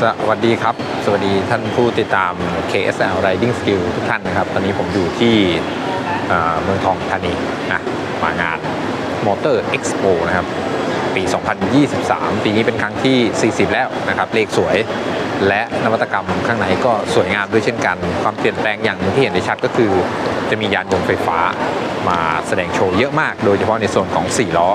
สวัสดีครับ สวัสดีท่านผู้ติดตาม KSL Riding Skill ทุกท่านนะครับ ตอนนี้ผมอยู่ที่เมืองทองธานีนะมางาน Motor Expo นะครับ ปี 2023 ปีนี้เป็นครั้งที่ 40 แล้วนะครับ เลขสวย และนวัตกรรมข้างในก็สวยงามด้วยเช่นกัน ความเปลี่ยนแปลงอย่างหนึ่งที่เห็นได้ชัดก็คือ จะมียานยนต์ไฟฟ้ามาแสดงโชว์เยอะมาก โดยเฉพาะในส่วนของ 4 ล้อ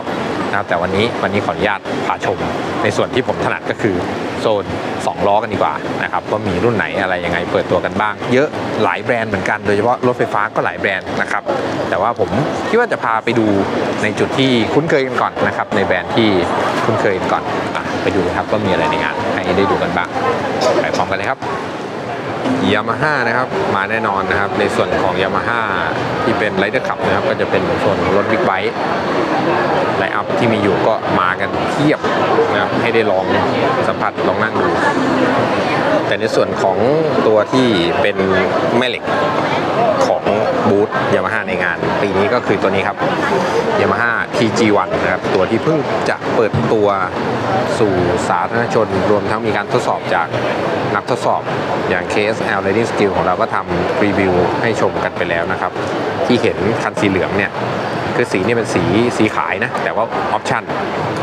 นะครับแต่วันนี้วันนี้ขออนุญาตพาชม ในส่วนที่ผมถนัดก็คือโซน 2 ล้อกันดีกว่านะครับว่ามีรุ่นไหนอะไรยังไงเปิดตัวกันบ้าง เยอะหลายแบรนด์เหมือนกันโดยเฉพาะรถไฟฟ้าก็หลายแบรนด์นะครับแต่ว่าผมคิดว่าจะพาไปดูในจุดที่คุ้นเคยกันก่อนนะครับในแบรนด์ที่คุ้นเคยกันก่อนอไปดูครับว่ามีอะไรในงานให้ได้ดูกันบ้างไปพร้อมกันเลยครับ ยามาฮ่านะครับมาแน่นอนนะครับ ในส่วนของยามาฮ่าที่เป็นไรเดอร์ขับนะครับ ก็จะเป็นส่วนของรถบิ๊กไบค์ไลอัพที่มีอยู่ก็มากันเทียบนะครับให้ได้ลองสัมผัสลองนั่งดูแต่ในส่วนของตัวที่เป็นแม่เหล็ก บูธยามาฮ่าในงาน ปีนี้ก็คือตัวนี้ครับยามาฮ่า TG1 นะครับตัวที่เพิ่งจะเปิดตัวสู่สาธารณชน รวมทั้งมีการทดสอบจากนักทดสอบอย่าง KSL Riding Skill ของเราก็ทำรีวิวให้ชมกันไปแล้วนะครับ ที่เห็นคันสีเหลืองเนี่ยคือสีนี่เป็นสีสีขายนะ แต่ว่าออปชัน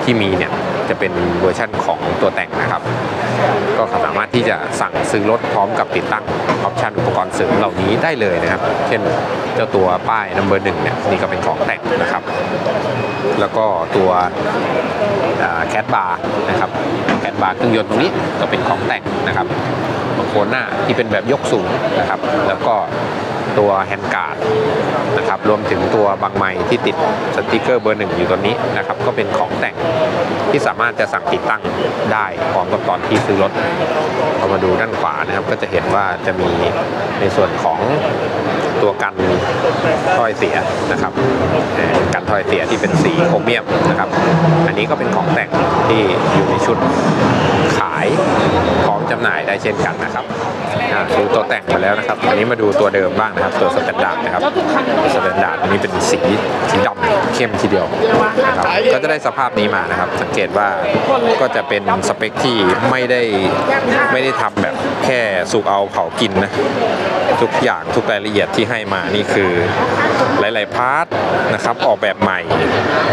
ที่มีเนี่ยจะเป็นเวอร์ชันของตัวแต่งนะครับ ก็สามารถที่จะสั่งซื้อรถพร้อมกับติดตั้งออปชันอุปกรณ์เสริมเหล่านี้ได้เลยนะครับ เช่นเจ้าตัวป้ายนัมเบอร์หนึ่งเนี่ยนี่ก็เป็นของแต่งนะครับ แล้วก็ตัวแคดบาร์นะครับแคดบาร์เครื่องยนต์ตรงนี้ก็เป็นของแต่งนะครับโคนหน้าที่เป็นแบบยกสูงนะครับ แล้วก็ ตัวแฮนด์การ์ดนะครับรวมถึงตัวบางไม้ที่ติดสติกเกอร์เบอร์หนึ่งอยู่ตัวนี้นะครับก็เป็นของแต่งที่สามารถจะสั่งติดตั้งได้พร้อมกับตอนที่ซื้อรถเรามาดูด้านขวานะครับก็จะเห็นว่าจะมีในส่วนของตัวกันถ้อยเสียนะครับกันถ้อยเสียที่เป็นสีโครเมียมนะครับ อันนี้ก็เป็นของแต่งที่อยู่ในชุดขาย จำหน่ายได้เช่นกันนะครับดูตัวแต่งมาแล้วนะครับอันนี้มาดูตัวเดิมบ้างนะครับ ตัวสแตนดาร์ดนะครับสแตนดาร์ดอันนี้เป็นสีสีดำเข้มทีเดียวนะครับก็จะได้สภาพนี้มานะครับ สังเกตว่าก็จะเป็นสเปคที่ไม่ได้ไม่ได้ทำแบบแค่สุกเอาเผากินนะทุกอย่างทุกรายละเอียดที่ให้มานี่คือหลาย ๆ พาร์ทนะครับออกแบบใหม่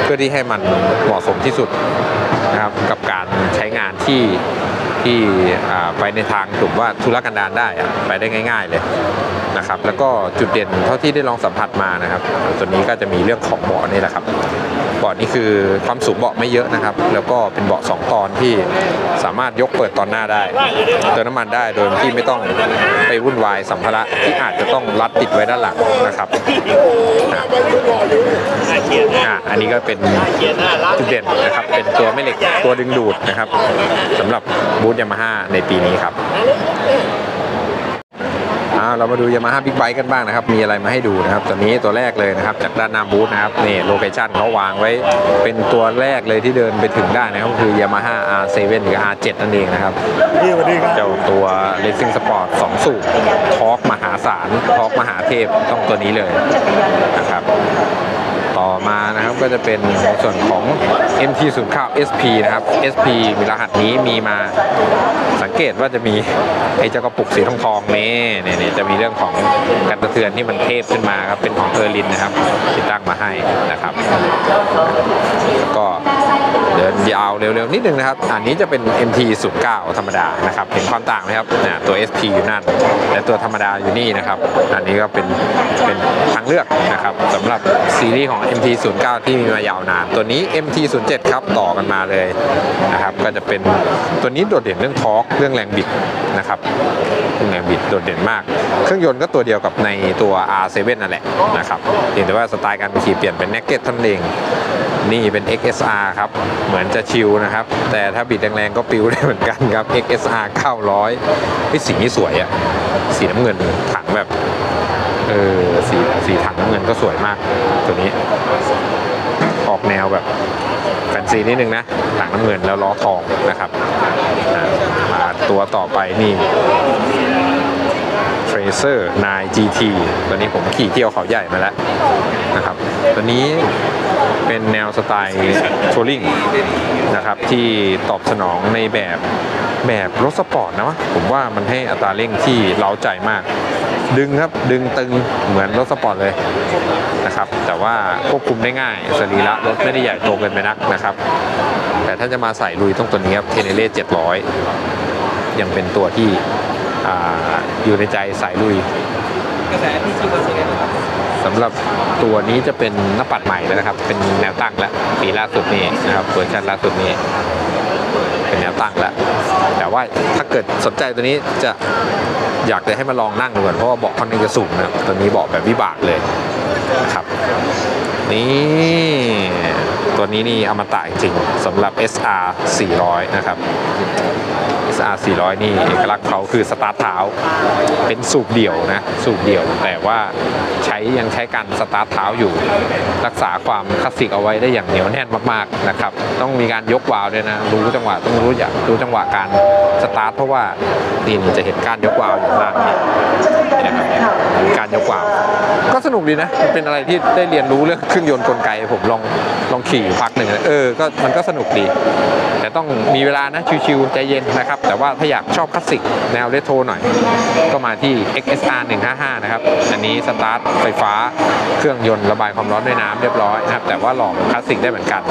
เพื่อที่ให้มันเหมาะสมที่สุดนะครับกับการใช้งานที่ ที่ไปในทางถูกว่าธุรกันดารได้ไปได้ง่าย ๆเลยนะครับ แล้วก็จุดเด่นเท่าที่ได้ลองสัมผัสมานะครับ ตัวนี้ก็จะมีเรื่องของเบาะนี่แหละครับเบาะนี่คือความสูงเบาะไม่เยอะนะครับ แล้วก็เป็นเบาะสองตอนที่สามารถยกเปิดตอนหน้าได้เติมน้ำมันได้โดยที่ไม่ต้องไปวุ่นวายสัมภาระที่อาจจะต้องรัดติดไว้ด้านหลังนะครับอ่าอันนี้ก็เป็นจุดเด่นนะครับ เป็นตัวแม่เหล็กตัวดึงดูดนะครับสำหรับบูธยามาฮ่าในปีนี้ครับอ่าเรามาดูยามาฮ่าบิ๊กไบค์กันบ้างนะครับ มีอะไรมาให้ดูนะครับตัวนี้ตัวแรกเลยนะครับ จากด้านหน้าบูธนะครับนี่โลเคชั่นเขาวางไว้ เป็นตัวแรกเลยที่เดินไปถึงได้นะครับก็คือยามาฮ่า R7 หรือ R7 นั่นเองนะครับพี่สวัสดีครับเจ้าตัว Racing Sport 2 สูบทอร์กมหาศาลทอร์กมหาเทพต้องตัวนี้เลยนะครับ ต่อมานะครับก็จะเป็นในส่วนของ MT09 SP นะครับ SP มีรหัสนี้มีมาสังเกตว่าจะมีไอ้เจ้ากระปุกสีทองทองนี่นี่จะมีเรื่องของการกระเทือนที่มันเทพขึ้นมาครับเป็นของเออร์ลินนะครับติดตั้งมาให้นะครับ ก็ เดินยาวเร็วๆนิดนึงนะครับ อันนี้จะเป็น MT09 ธรรมดานะครับเห็นความต่างไหมครับเนี่ยตัว SP อยู่นั่นและตัวธรรมดาอยู่นี่นะครับ อันนี้ก็เป็นเป็นทางเลือกนะครับสำหรับซีรีส์ของ MT09 ที่มีมายาวนาน ตัวนี้ MT07 ครับต่อกันมาเลยนะครับ ก็จะเป็นตัวนี้โดดเด่นเรื่องทอร์กเรื่องแรงบิดนะครับแรงบิดโดดเด่นมาก เครื่องยนต์ก็ตัวเดียวกับในตัว R7 นั่นแหละนะครับเพียงแต่ว่าสไตล์การขี่เปลี่ยนเป็น naked เท่านั้นเอง นี่เป็น XSR ครับ เหมือนจะชิลนะครับ แต่ถ้าบิดแรงๆก็ปิวได้เหมือนกันครับ XSR 900พี่สีนี้สวยอะสีน้ำเงินถังแบบเออสีสีถังน้ำเงินก็สวยมากตัวนี้ ออกแนวแบบแฟนซีนิดนึงนะถังน้ำเงินแล้วล้อทองนะครับมาตัวต่อไปนี่ Tracer 9 GT ตัวนี้ผมขี่เที่ยวเขาใหญ่มาแล้วนะครับ ตัวนี้เป็นแนวสไตล์ทัวริงนะครับที่ตอบสนองในแบบแบบรถสปอร์ตนะวะผมว่ามันให้อัตราเร่งที่เล้าใจมาก ดึงครับดึงตึงเหมือนรถสปอร์ตเลยนะครับแต่ว่าควบคุมได้ง่ายสรีระรถไม่ได้ใหญ่โตเกินไปนักนะครับ แต่ถ้าจะมาใส่ลุยต้องตัวนี้ครับเทเนเล่700 ยังเป็นตัวที่ออยู่ในใจสายลุยกระแสที่จริงเป็นครับ สำหรับตัวนี้จะเป็นหน้าปัดใหม่แล้วนะครับ เป็นแนวตั้งแล้วปีล่าสุดนี่นะครับเวอร์ชันล่าสุดนี้เป็นแนวตั้งแล้ว แต่ว่าถ้าเกิดสนใจตัวนี้จะอยากจะให้มาลองนั่งดูก่อนเพราะว่าเบาะค่อนข้างจะสูงนะตัวนี้เบาะแบบวิบากเลยนะครับนี่ ตัวนี้นี่อมตะจริงๆสำหรับ SR 400 นะครับ SR 400 นี่เอกลักษณ์เขาคือสตาร์ทเท้า เป็นสูบเดี่ยวนะ สูบเดี่ยว แต่ว่าใช้ยังใช้การสตาร์ทเท้าอยู่ รักษาความคลาสสิกเอาไว้ได้อย่างเหนียวแน่นมากๆนะครับ ต้องมีการยกวาล์วด้วยนะ รู้จังหวะต้องรู้อย่างรู้จังหวะการสตาร์ทเพราะว่านี่จะเห็นการยกวาล์วอยู่ข้างล่างนี่นี่นะครับการยกวาล์ว ก็สนุกดีนะมันเป็นอะไรที่ได้เรียนรู้เรื่องเครื่องยนต์กลไก ผมลองลองขี่พักหนึ่งเออก็มันก็สนุกดี แต่ต้องมีเวลานะชิวๆใจเย็นนะครับ แต่ว่าถ้าอยากชอบคลาสสิกแนวเรโทรหน่อย ก็มาที่ XSR 155 นะครับ อันนี้สตาร์ทไฟฟ้าเครื่องยนต์ระบายความร้อนด้วยน้ำเรียบร้อยนะครับ แต่ว่าหลอกคลาสสิกได้เหมือนกัน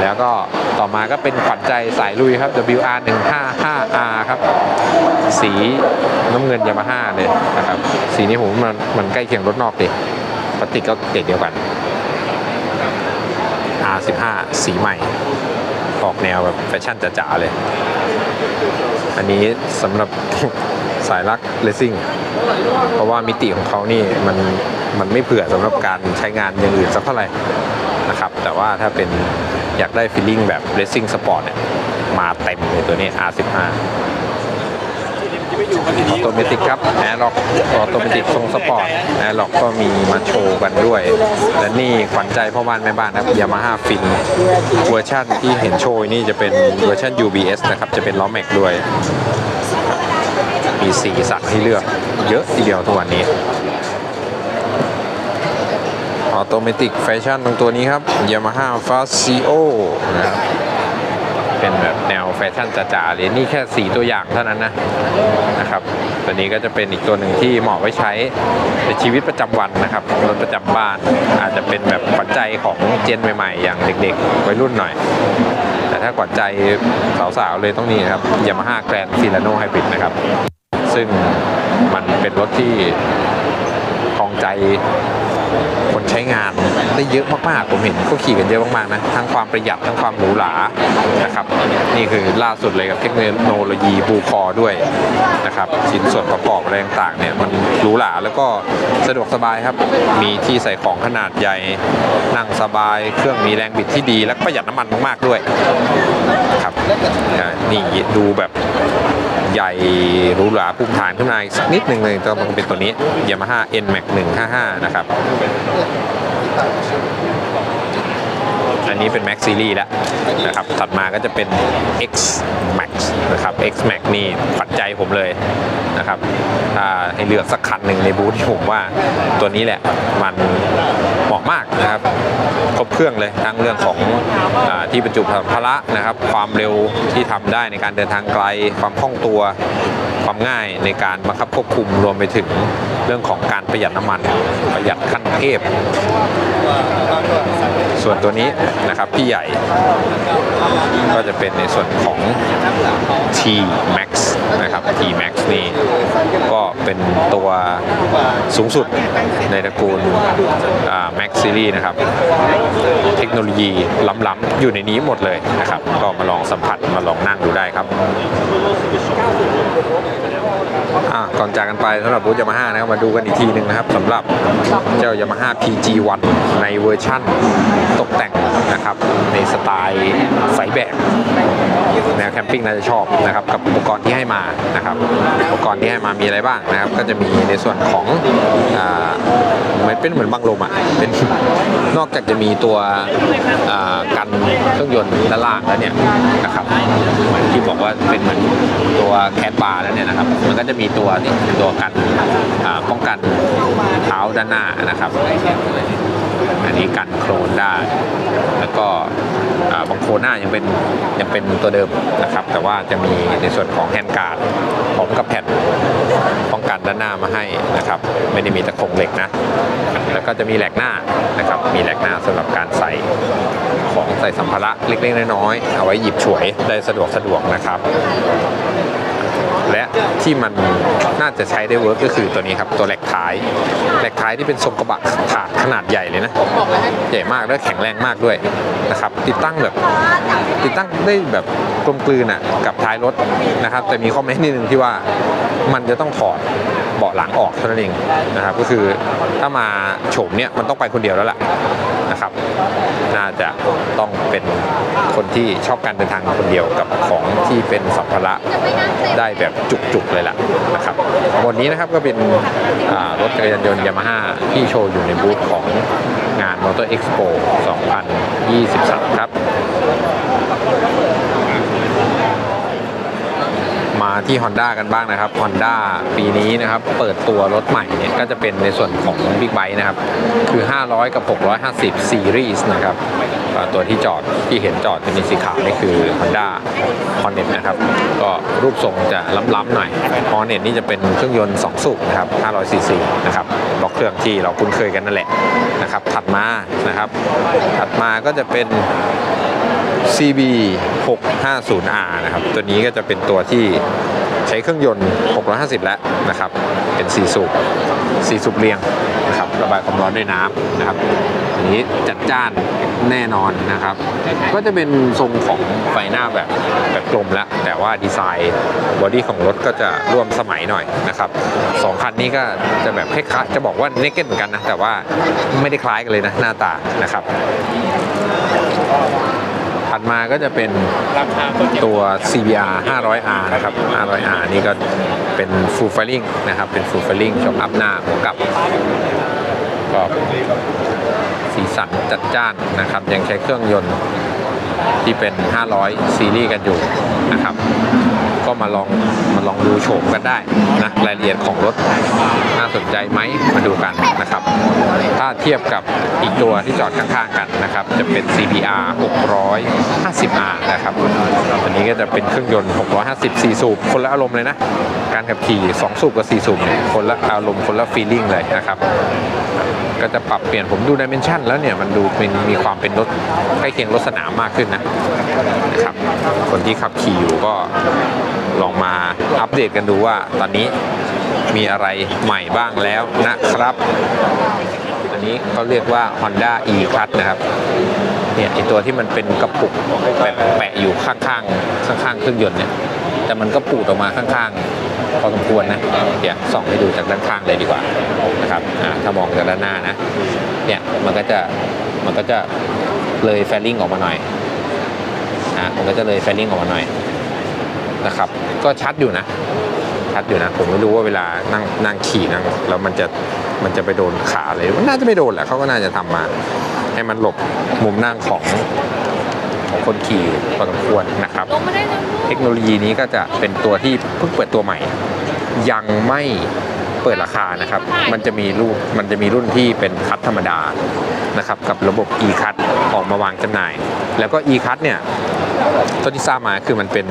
แล้วก็ต่อมาก็เป็นขวัญใจสายลุยครับ WR 155R ครับ สีน้ำเงินยามาฮ่าเลยนะครับ สีนี้ผมมันมันใกล้เคียงียงรถนอกดิพลาสติกก็เกรดเดียวกัน R15 สีใหม่ ออกแนวแบบแฟชั่นจ๋าๆเลย อันนี้สำหรับสายรักเลสซิ่ง เพราะว่ามิติของเขานี่มันมันไม่เผื่อสำหรับการใช้งานอย่างอื่นสักเท่าไหร่นะครับ แต่ว่าถ้าเป็นอยากได้ฟีลลิ่งแบบเลสซิ่งสปอร์ตเนี่ยมาเต็มเลยตัวนี้ R15 ออโตเมติกครับแอร์ล็อกออโตเมติกทรงสปอร์ตแอร์ล็อกก็มีมาโชว์กันด้วย และนี่ขวัญใจพ่อบ้านแม่บ้านนะครับยามาฮ่าฟินเวอร์ชันที่เห็นโชว์นี่จะเป็นเวอร์ชัน UBS นะครับ จะเป็นล้อแม็กด้วย มีสีสันให้เลือกเยอะทีเดียวทุกวันนี้ออโตเมติกแฟชั่นตรงตัวนี้ครับ Yamaha f a s i o นะครับ เป็นแบบแนวแฟชั่นจ๋าๆเลยนี่แค่4ตัวอย่างเท่านั้นนะนะครับ ตัวนี้ก็จะเป็นอีกตัวหนึ่งที่เหมาะไว้ใช้ในชีวิตประจำวันนะครับรถประจำบ้านอาจจะเป็นแบบขวัญใจของเจนใหม่ๆ อย่างเด็กๆวัยรุ่นหน่อย แต่ถ้าขวัญใจสาวๆเลยต้องนี่นะครับ Yamaha Grand Filano Hybrid นะครับ ซึ่งมันเป็นรถที่ครองใจ คนใช้งานได้เยอะมากๆผมเห็นเขาขี่กันเยอะมากๆนะทั้งความประหยัดทั้งความหรูหรานะครับนี่คือล่าสุดเลยกับเทคโนโลยีบูคอด้วยนะครับชิ้นส่วนประกอบอะไรต่างๆเนี่ยมันหรูหราแล้วก็สะดวกสบายครับ มีที่ใส่ของขนาดใหญ่นั่งสบาย เครื่องมีแรงบิดที่ดีและประหยัดน้ำมันมากๆด้วยครับนี่ดูแบบ ใหญ่หรูหราภูมิฐานขึ้นมาอีกสักนิดหนึ่งเลยก็มันเป็นตัวนี้ Yamaha NMAX 155 นะครับ อันนี้เป็น Max Series แล้วนะครับถัดมาก็จะเป็น X Max นะครับ X Max นี่ขวัญใจผมเลยนะครับให้เลือกสักคันหนึ่งในบูธที่ผมว่าตัวนี้แหละมันเหมาะมากนะครับครบเครื่องเลยทั้งเรื่องของอที่บรรจุสัมภาระนะครับ ความเร็วที่ทำได้ในการเดินทางไกล ความคล่องตัว ความง่ายในการบังคับควบคุมรวมไปถึงเรื่องของการประหยัดน้ำมัน ประหยัดขั้นเทพ ส่วนตัวนี้นะครับพี่ใหญ่ ก็จะเป็นในส่วนของ T Max นะครับ T Max นี่ก็เป็นตัวสูงสุดในตระกูล Max Series นะครับ เทคโนโลยีล้ำๆอยู่ในนี้หมดเลยนะครับ ก็มาลองสัมผัสมาลองนั่งดูได้ครับก่อนจากกันไปสำหรับบูธยามาฮ่านะครับมาดูกันอีกทีหนึ่งนะครับสำหรับเจ้ายามาฮ่า PG1 ในเวอร์ชั่นตกแต่งนะครับในสไตล์สายแบบแนวแคมปิ้งน่าจะชอบนะครับกับอุปกรณ์ที่ให้มานะครับอุปกรณ์ที่ให้มามีอะไรบ้างนะครับ ก็จะมีในส่วนของมือนเป็นเหมือนบังลมอะเป็นนอกจากจะมีตัวกันเครื่องยนต์ด้านล่างแล้วเนี่ยนะครับที่บอกว่าเป็นเหมือนตัวแคดบาร์แล้วเนี่ยนะครับ มันก็จะมีตัวนี่ตัวกันป้องกันเท้าด้านหน้านะครับ อันนี้กันโครนได้ แล้วก็บางโครนหน้ายังเป็นยังเป็นตัวเดิมนะครับ แต่ว่าจะมีในส่วนของแฮนด์การ์ดพร้อมกับแผ่นป้องกันด้านหน้ามาให้นะครับ ไม่ได้มีตะคงเหล็กนะ แล้วก็จะมีแหลกหน้านะครับ มีแหลกหน้าสำหรับการใส่ของใส่สัมภาระเล็กๆน้อยๆเอาไว้หยิบฉวยได้สะดวกสะดวกนะครับและที่มันน่าจะใช้ได้เวิร์กก็คือตัวนี้ครับ ตัวแหลกท้ายแหลก ท้ายที่เป็นทรงกระบะถาดขนาดใหญ่เลยนะ ใหญ่มากและแข็งแรงมากด้วยนะครับ ติดตั้งแบบติดตั้งได้แบบกลมกลืนอะกับท้ายรถนะครับ แต่มีข้อแม้นิดนึงที่ว่ามันจะต้องถอดเบาะหลังออกเท่านั้นเองนะครับก็คือถ้ามาโฉมเนี่ยมันต้องไปคนเดียวแล้วล่ะนะครับ น่าจะต้องเป็นคนที่ชอบการเดินทางคนเดียวกับของที่เป็นสัมภาระได้แบบจุกๆเลยล่ะนะครับบนนี้นะครับก็เป็นรถจักรยานยนต์ยามาฮ่าที่โชว์อยู่ในบูธของงาน Motor Expo 2023 ครับ มา ที่ Honda กันบ้างนะครับ Honda ปีนี้นะครับ เปิดตัวรถใหม่เนี่ยก็จะเป็นในส่วนของ Big Bike นะครับ คือ 500 กับ 650 Series นะครับตัวที่จอดที่เห็นจอดจะมีสีขาวนี่คือ Honda Hornet นะครับ ก็รูปทรงจะล้ำๆหน่อย Hornet นี่จะเป็นเครื่องยนต์ 2 สูบนะครับ 500 cc นะครับบล็อกเครื่องที่เราคุ้นเคยกันนั่นแหละนะครับ ถัดมานะครับ ถัดมาก็จะเป็น CB 650R นะครับ ตัวนี้ก็จะเป็นตัวที่ใช้เครื่องยนต์ 650 แล้วนะครับ เป็น4สูบ4สูบเรียงนะครับ ระบายความร้อนด้วยน้ำนะครับ อันนี้จัดจ้านแน่นอนนะครับ ก็จะเป็นทรงของไฟหน้าแบบแบบกลมแล้ว แต่ว่าดีไซน์บอดี้ของรถก็จะร่วมสมัยหน่อยนะครับสองคันนี้ก็จะแบบคล้ายๆจะบอกว่าเนกเก็ตเหมือนกันนะ แต่ว่าไม่ได้คล้ายกันเลยนะหน้าตานะครับ ถัดมาก็จะเป็นตัว CBR 500R นะครับ 500R นี่ก็เป็น full firing นะครับ เป็น full firing ชมอัพหน้าหัวกับก็สีสันจัดจ้านนะครับ ยังใช้เครื่องยนต์ที่เป็น 500 ซีรีส์กันอยู่นะครับ ก็มาลองมาลองดูโฉมกันได้นะรายละเอียดของรถน่าสนใจไหมมาดูกันนะครับ ถ้าเทียบกับอีกตัวที่จอดข้างๆกันนะครับ จะเป็น CBR 650R นะครับอันนี้ก็จะเป็นเครื่องยนต์ 650 4 สูบ คนละอารมณ์เลยนะ การขับขี่ 2 สูบกับ 4 สูบเนี่ยคนละอารมณ์คนละฟีลลิ่งเลยนะครับก็จะปรับเปลี่ยนผมดูดิเมนชันแล้วเนี่ยมันดูเป็นมีความเป็นรถใกล้เคียงรถสนามมากขึ้นนะนะครับคนที่ขับขี่อยู่ก็ ลองมาอัปเดตกันดูว่าตอนนี้มีอะไรใหม่บ้างแล้วนะครับ อันนี้เขาเรียกว่า Honda e c l u t นะครับเนี่ยไอตัวที่มันเป็นกระปุกแปะอยู่ข้างๆข้างๆเครื่องยนต์เนี่ยแต่มันก็ปูดออกมาข้างๆพอสมควรนะเดี๋ยวส่องให้ดูจากด้านข้างเลยดีกว่านะครับถ้ามองจากด้านหน้านะเนี่ยมันก็จะมันก็จะเลยแฟลลิ่งออกมาหน่อยนะมันก็จะเลยแฟลลิ่งออกมาหน่อย นะครับ ก็ชัดอยู่นะ ชัดอยู่นะ ผมไม่รู้ว่าเวลานั่งนั่งขี่นั่งแล้วมันจะมันจะไปโดนขาเลยมันน่าจะไม่โดนแหละเขาก็น่าจะทำมา ให้มันหลบมุมนั่งของของคนขี่พอสมควรนะครับลงมาได้แล้วเทคโนโลยีนี้ก็จะเป็นตัวที่เพิ่งเปิดตัวใหม่ ยังไม่เปิดราคานะครับ มันจะมีรุ่นมันจะมีรุ่นที่เป็นคัตธรรมดานะครับกับระบบ e คัตออกมาวางจำหน่าย แล้วก็ e คัตเนี่ยตัวที่ทราบมาคือมันเป็น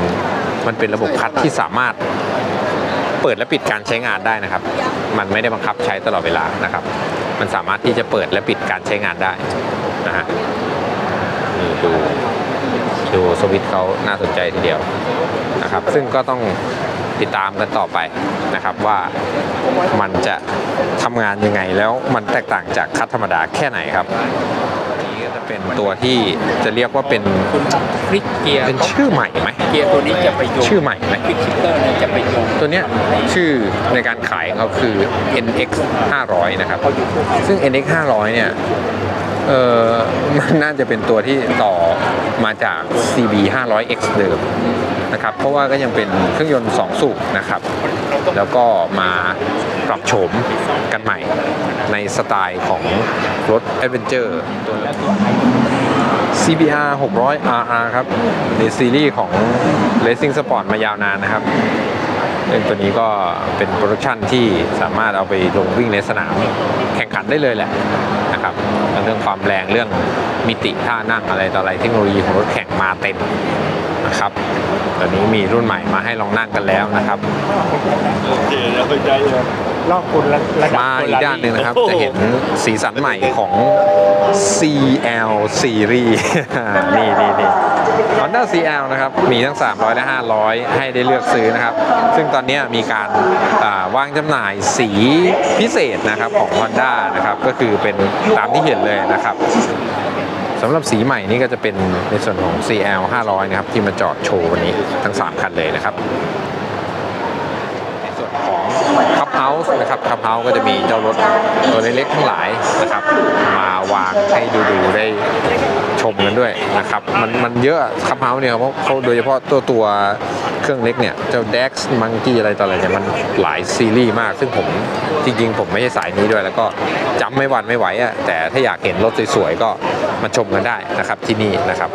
มันเป็นระบบคัตที่สามารถเปิดและปิดการใช้งานได้นะครับ มันไม่ได้บังคับใช้ตลอดเวลานะครับ มันสามารถที่จะเปิดและปิดการใช้งานได้นะฮะนี่ดูดูสวิตช์เขาน่าสนใจทีเดียวนะครับ ซึ่งก็ต้องติดตามกันต่อไปนะครับว่ามันจะทำงานยังไงแล้วมันแตกต่างจากคัตธรรมดาแค่ไหนครับ จะเป็นตัวที่จะเรียกว่าเป็นพลิกเกียร์เป็นชื่อใหม่ไหมเกียร์ตัวนี้จะไปโยงชื่อใหม่ไหมพลิกชิปเตอร์เนี่ยจะไปโยงตัวเนี้ยชื่อในการขายของเขาคือ NX 500นะครับเขาอยู่คู่กันซึ่ง NX 500เนี่ยเออมั น่าจะเป็นตัวที่ต่อมาจาก CB 500X เดิมนะครับเพราะว่าก็ยังเป็นเครื่องยนต์ 2 สูบนะครับ แล้วก็มาปรับโฉมกันใหม่ในสไตล์ของรถ Adventure ตัว CBR 600 RR ครับในซีรีส์ของ Racing Sport มายาวนานนะครับซึ่งตัวนี้ก็เป็นโปรดักชันที่สามารถเอาไปลงวิ่งในสนามแข่งขันได้เลยแหละ เรื่องความแรงเรื่องมิติท่านั่งอะไรต่ออะไรเทคโนโลยีของรถแข่งมาเต็มนะครับ ตอนนี้มีรุ่นใหม่มาให้ลองนั่งกันแล้วนะครับโอเคเราไปใจเลยรอบคุณระดับมาอีกด้านหนึ่งนะครับ จะเห็นสีสันใหม่ของ CL Series นี่นี่นี่ Honda CL นะครับ มีทั้ง 300 และ 500 ให้ได้เลือกซื้อนะครับ ซึ่งตอนนี้มีการอ่าวางจำหน่ายสีพิเศษนะครับของ Honda นะครับ ก็คือเป็นตามที่เห็นเลยนะครับสำหรับสีใหม่นี่ก็จะเป็นในส่วนของ CL 500 นะครับ ที่มาจอดโชว์วันนี้ทั้ง 3 คันเลยนะครับในส่วนของคับเฮาส์นะครับคับเฮาส์ก็จะมีเจ้ารถตัวเล็กๆทั้งหลายนะครับ มาวางให้ดูๆได้ ชมกันด้วยนะครับ มันมันเยอะคับเฮาส์เนี่ยเพราะเขาโดยเฉพาะตัวตัวเครื่องเล็กเนี่ยเจ้า Dex Monkey อะไรต่ออะไรเนี่ยมันหลายซีรีส์มาก ซึ่งผมจริงๆ ผมไม่ใช่สายนี้ด้วย แล้วก็จำไม่หวันไม่ไหวอะแต่ถ้าอยากเห็นรถสวยๆ ก็มาชมกันได้นะครับที่นี่นะครับ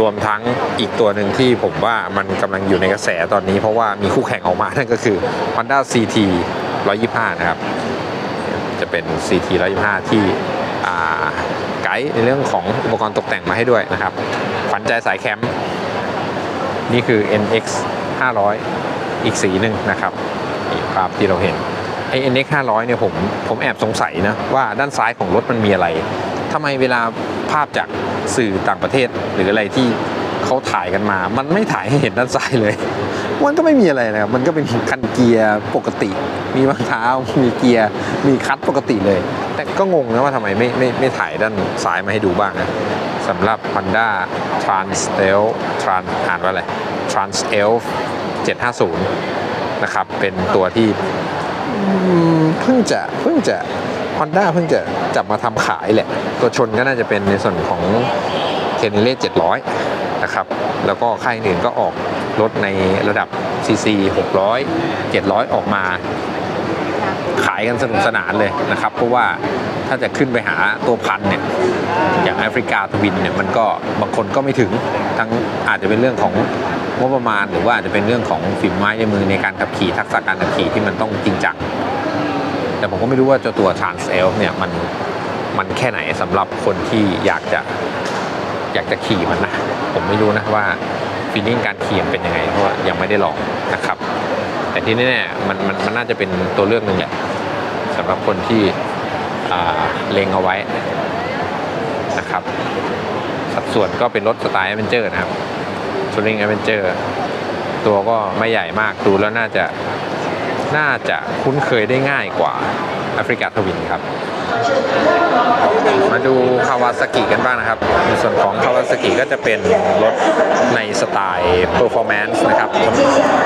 รวมทั้งอีกตัวหนึ่งที่ผมว่ามันกำลังอยู่ในกระแสตอนนี้ เพราะว่ามีคู่แข่งออกมานั่นก็คือ Honda CT 125 นะครับ จะเป็น CT 125 ที่ ไกด์ในเรื่องของอุปกรณ์ตกแต่งมาให้ด้วยนะครับขวัญใจสายแคมป์นี่คือ NX 500 อีกสีหนึ่งนะครับภาพที่เราเห็นไอ้ NX 500เนี่ยผมผมแอบสงสัยนะว่าด้านซ้ายของรถมันมีอะไรทำไมเวลาภาพจากสื่อต่างประเทศหรืออะไรที่เขาถ่ายกันมา มันไม่ถ่ายให้เห็นด้านซ้ายเลย มันก็ไม่มีอะไรนะครับ มันก็เป็นคันเกียร์ปกติ มีวางเท้า มีเกียร์ มีคัทปกติเลย แต่ก็งงนะว่าทำไมไม่ไม่ไม่ถ่ายด้านซ้ายมาให้ดูบ้างนะสำหรับ Honda Trans e l Trans อ่านว่าอะไร Trans e l 750 นะครับ เป็นตัวที่เพิ่งจะเพิ่งจะ Honda เพิ่งจะจับมาทำขายแหละ ตัวชนก็น่าจะเป็นในส่วนของเคเนเล่700 นะครับ แล้วก็ค่ายอื่นก็ออกรถในระดับ CC 600 700 ออกมา ขายกันสนุกสนานเลยนะครับ เพราะว่าถ้าจะขึ้นไปหาตัวพันเนี่ยอย่างแอฟริกาทวินเนี่ยมันก็บางคนก็ไม่ถึงทั้งอาจจะเป็นเรื่องของงบประมาณ หรือว่าอาจจะเป็นเรื่องของฝีไม้ในมือในการขับขี่ทักษะการขับขี่ที่มันต้องจริงจังแต่ผมก็ไม่รู้ว่าเจ้าตัว Trans e l เนี่ยมันมันแค่ไหนสำหรับคนที่อยากจะอยากจะขี่มันนะ ผมไม่รู้นะว่าฟีลลิ่งการขี่มันเป็นยังไงเพราะว่ายังไม่ได้ลองนะครับ แต่ที่แน่ๆมันมันมันน่าจะเป็นตัวเลือกหนึ่งแหละสำหรับคนที่เลงเอาไว้นะครับ สัดส่วนก็เป็นรถสไตล์แอเวนเจอร์นะครับทูริงแอเวนเจอร์ตัวก็ไม่ใหญ่มากดูแล้วน่าจะน่าจะคุ้นเคยได้ง่ายกว่าแอฟริกาทวินครับ มาดูคาวาซากิกันบ้างนะครับ ในส่วนของคาวาซากิก็จะเป็นรถในสไตล์ performance นะครับ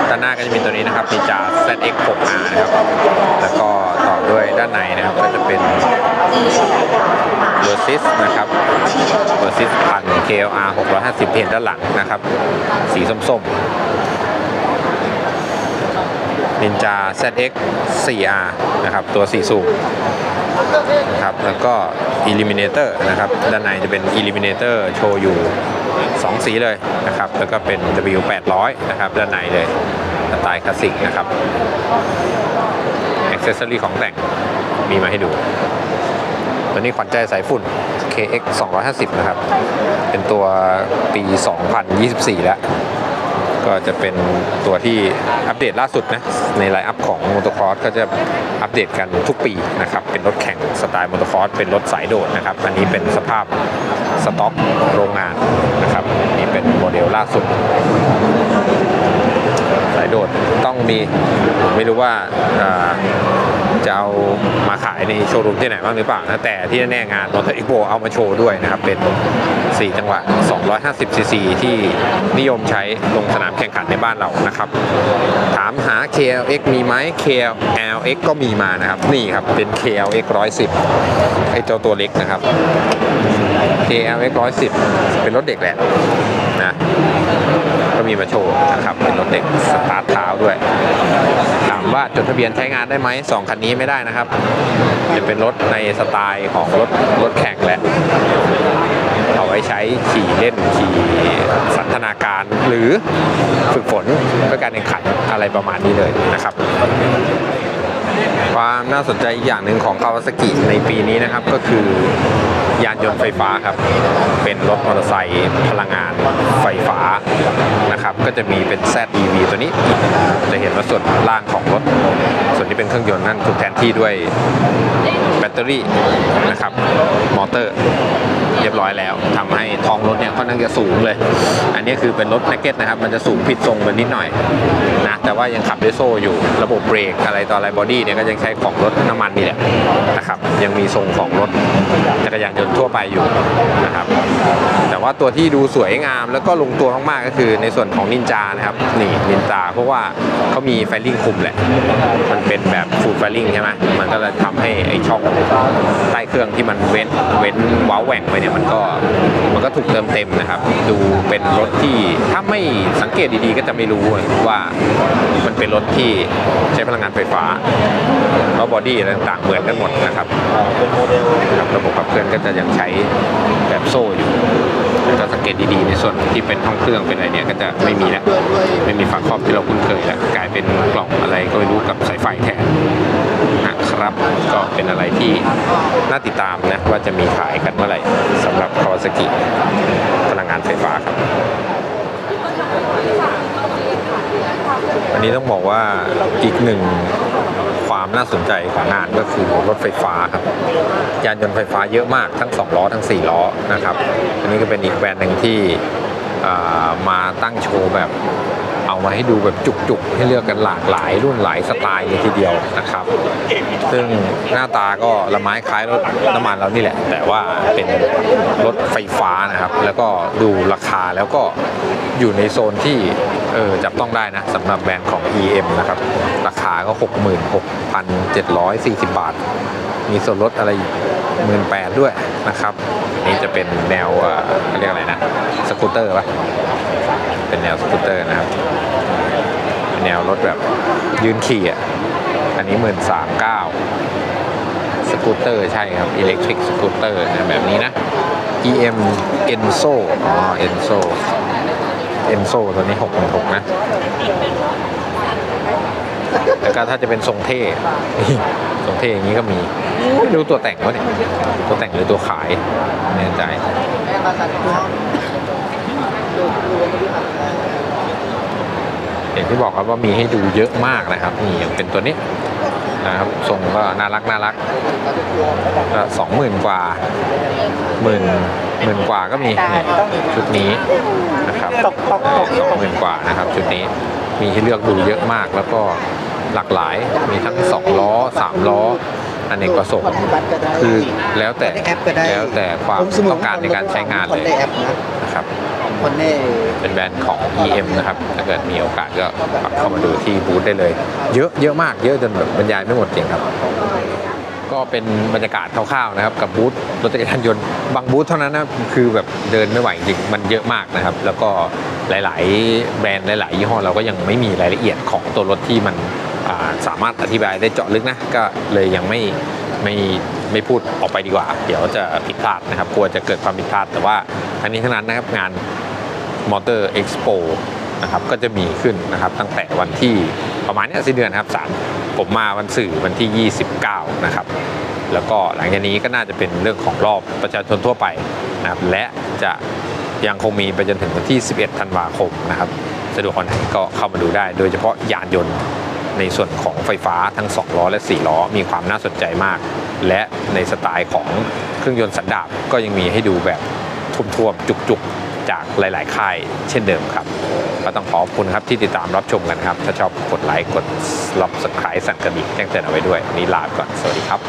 ด้านหน้าก็จะมีตัวนี้นะครับมีจา ZX6R นะครับ แล้วก็ต่อด้วยด้านในนะครับก็จะเป็น v e r s i s นะครับ v e r s i s พัน KLR 650 เพนด้านหลังนะครับ สีส้มๆ นินจา ZX 4R นะครับ ตัว 4 สูบนะครับแล้วก็ Eliminator นะครับ ด้านในจะเป็น Eliminator โชว์อยู่ 2 สีเลยนะครับ แล้วก็เป็น W800 นะครับ ด้านในเลยสไตล์คลาสสิกนะครับ a อ c เซอรีของแต่งมีมาให้ดู ตัวนี้ขวัญใจสายฝุ่น KX 250 นะครับ เป็นตัวปี 2024 แล้ว ก็จะเป็นตัวที่อัปเดตล่าสุดนะในไลน์อัพของมอเตอร์คอร์สก็จะอัปเดตกันทุกปีนะครับเป็นรถแข่งสไตล์มอเตอร์คอร์สเป็นรถสายโดดนะครับอันนี้เป็นสภาพสต็อกโรงงานนะครับนี่เป็นโมเดลล่าสุด โดดต้องมีผมไม่รู้ว่าจะเอามาขายในโชว์รูมที่ไหนบ้างหรือเปล่านะแต่ที่แน่ๆงานมอเตอร์อีโเอามาโชว์ด้วยนะครับ เป็น 4 จังหวะ 250 ซีซีที่นิยมใช้ลงสนามแข่งขันในบ้านเรานะครับ ถามหา KLX มีไหม KLX ก็มีมานะครับ นี่ครับ เป็น KLX 110 ไอเจ้าตัวเล็กนะครับ KLX 110 เป็นรถเด็กแหละ มีมาโชว์นะครับเป็นรถเด็กสตาร์ทเท้าด้วย ถามว่าจดทะเบียนใช้งานได้ไหมสองคันนี้ไม่ได้นะครับ จะเป็นรถในสไตล์ของรถรถแข่งและเอาไว้ใช้ขี่เล่นขี่สันทนาการหรือฝึกฝนเพื่อการแข่งขันอะไรประมาณนี้เลยนะครับ ความน่าสนใจอีกอย่างหนึ่งของคาวาซากิในปีนี้นะครับก็คือยานยนต์ไฟฟ้าครับ เป็นรถมอเตอร์ไซค์พลังงานไฟฟ้านะครับ ก็จะมีเป็น ZEV ตัวนี้ จะเห็นว่าส่วนล่างของรถ ส่วนที่เป็นเครื่องยนต์นั่นถูกแทนที่ด้วยแบตเตอรี่นะครับมอเตอร์เรียบร้อยแล้วทำให้ท้องรถเนี่ยค่อนข้างจะสูงเลย อันนี้คือเป็นรถแพ็กเก็ตนะครับ มันจะสูงผิดทรงไปนิดหน่อยนะแต่ว่ายังขับด้วยโซ่อยู่ระบบเบรกอะไรต่ออะไรบอดี้เนี่ยก็ยังใช้ของรถน้ำมันนี่แหละนะครับ ยังมีทรงของรถจักรยานยนต์ทั่วไปอยู่นะครับ แต่ว่าตัวที่ดูสวยงามแล้วก็ลงตัวมากๆก็คือในส่วนของนินจานะครับนี่นินจาเพราะว่าเขามีไฟลิ่งคุมแหละ มันเป็นแบบฟูลไฟลิ่งใช่ไหมมันก็เลยทำให้ไอ้ช่องใต้เครื่องที่มันเว้นเว้นว้าแหว่งไปเนี่ยมันก็มันก็ถูกเติมเต็มนะครับ ดูเป็นรถที่ถ้าไม่สังเกตดีๆ ก็จะไม่รู้ว่ามันเป็นรถที่ใช้พลังงานไฟฟ้าเพราะบอดี้อะไรต่างๆเหมือนกันหมดนะครับเป็นโมเดลนะครับระบบขับเคลื่อนก็จะยังใช้แบบโซ่อยู่แล้วก็สังเกตดีๆในส่วนที่เป็นห้องเครื่องเป็นอะไรเนี่ยก็จะไม่มีแล้วไม่มีฝาครอบที่เราคุ้นเคยแล้วกลายเป็นกล่องอะไรก็ไม่รู้กับสายไฟแทนนะครับก็เป็นอะไรที่น่าติดตามนะว่าจะมีขายกันเมื่อไหร่สำหรับคาวาซากิพลังงานไฟฟ้าครับอันนี้ต้องบอกว่าอีกหนึ่ง ความน่าสนใจของงานก็คือรถไฟฟ้าครับยานยนต์ไฟฟ้าเยอะมากทั้ง 2 ล้อทั้ง 4 ล้อนะครับ อันนี้ก็เป็นอีกแบรนด์หนึ่งที่มาตั้งโชว์แบบ มาให้ดูแบบจุกๆ ให้เลือกกันหลากหลายรุ่นหลายสไตล์เลยทีเดียวนะครับ ซึ่งหน้าตาก็ละไม้คล้ายรถน้ำมันเรานี่แหละ แต่ว่าเป็นรถไฟฟ้านะครับ แล้วก็ดูราคาแล้วก็อยู่ในโซนที่เออจับต้องได้นะสำหรับแบรนด์ของ EM นะครับ ราคาก็ 66,740 บาท มีส่วนลดอะไรหมื่นแปดด้วยนะครับ นี่จะเป็นแนวเอ่อเขาเรียกอะไรนะ สกูตเตอร์ปะ เป็นแนวสกูตเตอร์นะครับเป็นแนวรถแบบยืนขี่อะ อันนี้หมื่นสามเก้าสกูตเตอร์ใช่ครับอิเล็กทริกสกูตเตอร์แบบนี้นะ EM Enso อ๋อ Enso Enso ตัวนี้6 6 6นะ แล้วก็ถ้าจะเป็นทรงเท่ทรงเท่อย่างนี้ก็มีอุ๊ยดูตัวแต่งวะเนี่ย ตัวแต่งหรือตัวขายไม่แน่ใจ อย่างที่บอกครับว่ามีให้ดูเยอะมากนะครับนี่อย่างเป็นตัวนี้นะครับทรงก็น่ารักน่ารักก็สองหมื่นกว่าหมื่นหมื่นกว่าก็มีนี่ชุดนี้นะครับสองหมื่นกว่านะครับชุดนี้มีให้เลือกดูเยอะมากแล้วก็หลากหลายมีทั้งสองล้อสามล้ออเนกประสงค์คือแล้วแต่แล้วแต่ความต้องการในการใช้งานเลย เป็นแบรนด์ของ EM นะครับ ถ้าเกิดมีโอกาสก็กลับเข้ามาดูที่บูธได้เลย เยอะเยอะมากเยอะจนแบบบรรยายไม่หมดจริงครับ ก็เป็นบรรยากาศคร่าวๆนะครับ กับบูธรถจักรยานยนต์บางบูธเท่านั้นนะคือแบบเดินไม่ไหวจริงมันเยอะมากนะครับ แล้วก็หลายๆ แบรนด์หลายๆยี่ห้อเราก็ยังไม่มีรายละเอียดของตัวรถที่มันาสามารถอธิบายได้เจาะลึกนะ ก็เลยยังไม่ไม่ไม่พูดออกไปดีกว่า เดี๋ยวจะผิดพลาดนะครับ กลัวจะเกิดความผิดพลาด แต่ว่าทั้งนี้ทั้งนั้นนะครับงาน มอเตอร์เอ็กซ์โปนะครับก็จะมีขึ้นนะครับตั้งแต่วันที่ประมาณนี้สิ้นเดือนครับสามผมมาวันสื่อวันที่ 29 นะครับ แล้วก็หลังจากนี้ก็น่าจะเป็นเรื่องของรอบประชาชนทั่วไปนะครับและจะยังคงมีไปจนถึงวันที่ 11 ธันวาคมนะครับสะดวกคนไหนก็เข้ามาดูได้ โดยเฉพาะยานยนต์ในส่วนของไฟฟ้าทั้ง 2 ล้อและ 4 ล้อ มีความน่าสนใจมาก และในสไตล์ของเครื่องยนต์สันดาปก็ยังมีให้ดูแบบท่วมๆจุกๆ จากหลาย ๆ ค่ายเช่นเดิมครับ ก็ต้องขอบคุณครับที่ติดตามรับชมกันครับ ถ้าชอบกดไลค์กดรับสไครต์สั่นกระดิ่งแจ้งเตือนเอาไว้ด้วยนี่ลาไปก่อนสวัสดีครับ